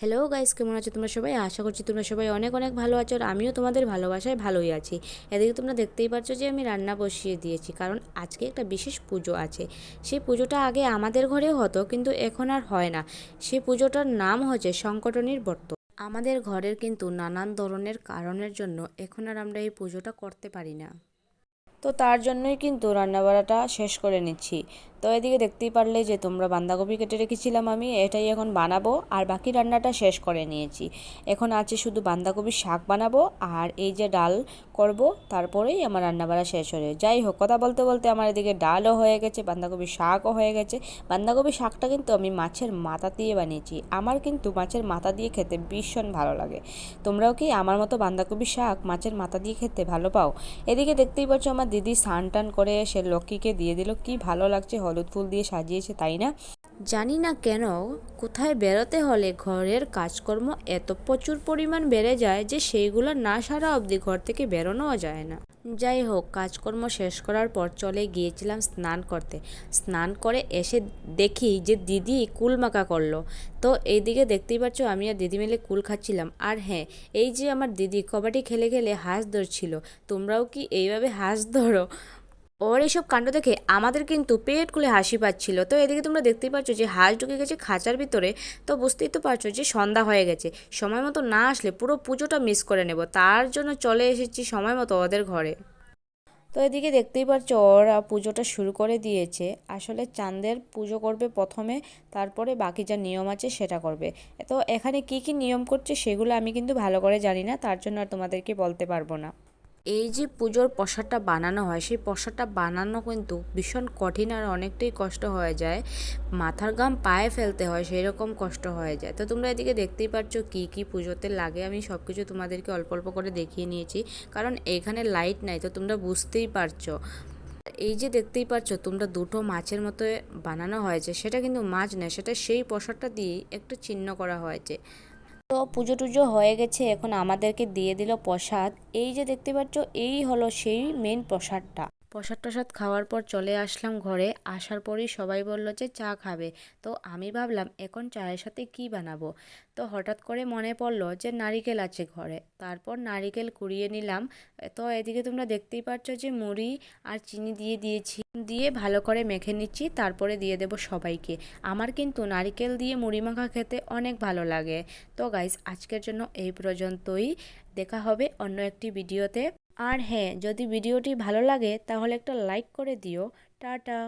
Hello guys কেমন আছো তোমরা সবাই? আশা করছি তোমরা সবাই অনেক অনেক ভালো আছো আর আমিও তোমাদের ভালোবাসায় ভালোই আছি। এদিকে তোমরা দেখতেই পাচ্ছ যে আমি রান্না বসিয়ে দিয়েছি, কারণ আজকে একটা বিশেষ পুজো আছে। সেই পুজোটা আগে আমাদের ঘরেও হতো, কিন্তু এখন আর হয় না। সেই পুজোটার নাম হচ্ছে সংকটনীর ব্রত। আমাদের ঘরের কিন্তু নানান ধরনের কারণের জন্য এখন আর আমরা এই পুজোটা করতে পারি না। তো তার জন্যই কিন্তু রান্নাবাড়াটা শেষ করে নিচ্ছি। তো এদিকে দেখতেই পারলে যে তোমরা বাঁধাকপি কেটে রেখেছিলাম আমি, এটাই এখন বানাবো আর বাকি রান্নাটা শেষ করে নিয়েছি। এখন আছে শুধু বাঁধাকপির শাক বানাবো আর এই যে ডাল করব, তারপরেই আমার রান্নাবাড়া শেষ হয়ে যাই হোক, কথা বলতে বলতে আমার এদিকে ডালও হয়ে গেছে, বাঁধাকপির শাকও হয়ে গেছে। বাঁধাকপির শাকটা কিন্তু আমি মাছের মাথা দিয়ে বানিয়েছি। আমার কিন্তু মাছের মাথা দিয়ে খেতে ভীষণ ভালো লাগে। তোমরাও কি আমার মতো বাঁধাকপির শাক মাছের মাথা দিয়ে খেতে ভালো পাও? এদিকে দেখতেই পাচ্ছ আমার দিদি স্নান টান করে সে লক্ষ্মীকে দিয়ে দিল। কি ভালো লাগছে, হলুদ ফুল দিয়ে সাজিয়েছে, তাই না? জানি না কেন, কোথায় বেরোতে হলে ঘরের কাজকর্ম এত প্রচুর পরিমাণ বেড়ে যায় যে সেইগুলো না সারা অবধি ঘর থেকে বেরোনোও যায় না। যাই হোক, কাজকর্ম শেষ করার পর চলে গিয়েছিলাম স্নান করতে। স্নান করে এসে দেখি যে দিদি কুল মাখা করল। তো এইদিকে দেখতেই পাচ্ছ, আমি আর দিদি মিলে কুল খাচ্ছিলাম। আর হ্যাঁ এই যে আমার দিদি কবাডি খেলে খেলে হাঁস ধরছিল, তোমরাও কি এইভাবে হাঁস ধরো? ওর এইসব কাণ্ড দেখে আমাদের কিন্তু পেট খুলে হাসি পাচ্ছিল। তো এদিকে তোমরা দেখতেই পাচ্ছ যে হাঁস ঢুকে গেছে খাঁচার ভিতরে। তো বুঝতেই তো পারছ যে সন্ধ্যা হয়ে গেছে, সময় মতো না আসলে পুরো পুজোটা মিস করে নেব। তার জন্য চলে এসেছি সময় মতো ওদের ঘরে। তো এদিকে দেখতেই পাচ্ছ ওরা পুজোটা শুরু করে দিয়েছে। আসলে চাঁদের পুজো করবে প্রথমে, তারপরে বাকি যা নিয়ম আছে সেটা করবে। তো এখানে কি কি নিয়ম করছে সেগুলো আমি কিন্তু ভালো করে জানি না, তার জন্য আর তোমাদেরকে বলতে পারব না। এই যে পুজোর প্রসাদটা বানানো হয়, সেই প্রসাদটা বানানো কিন্তু ভীষণ কঠিন আর অনেকটাই কষ্ট হয়ে যায়। মাথার গাম পায়ে ফেলতে হয় সেই রকম কষ্ট হয়ে যায়। তো তোমরা এদিকে দেখতেই পাচ্ছ কি কি পুজোতে লাগে। আমি সব কিছু তোমাদেরকে অল্প অল্প করে দেখিয়ে নিয়েছি, কারণ এখানে লাইট নাই, তো তোমরা বুঝতেই পারছ। এই যে দেখতেই পাচ্ছ তোমরা দুটো মাছের মতো বানানো হয়েছে। সেটা কিন্তু মাছ নয়, সেটা সেই প্রসাদটা দিয়েই একটু চিহ্ন করা হয়েছে। তো পুজো টুজো হয়ে গেছে, এখন আমাদেরকে দিয়ে দিল প্রসাদ। এই যে দেখতে পাচ্ছ, এই হলো সেই মেন প্রসাদটা। প্রসাদ টসাদ খাওয়ার পর চলে আসলাম ঘরে, আসার পরেই সবাই বলল যে চা খাবে। তো আমি ভাবলাম, এখন চায়ের সাথে কি বানাবো? তো হঠাৎ করে মনে পড়ল যে নারিকেল আছে ঘরে। তারপর নারিকেল কুড়িয়ে নিলাম। তো এদিকে তোমরা দেখতেই পাচ্ছ যে মুড়ি আর চিনি দিয়ে দিয়েছি। দিয়ে ভালো করে মেখে নিচ্ছি, তারপরে দিয়ে দেব সবাইকে। আমার কিন্তু নারিকেল দিয়ে মুড়ি মাখা খেতে অনেক ভালো লাগে। তো গাইস আজকের জন্য এই পর্যন্তই। দেখা হবে অন্য একটি ভিডিওতে। আর হ্যাঁ যদি ভিডিওটি ভালো লাগে তাহলে একটা লাইক করে দিও। টাটা!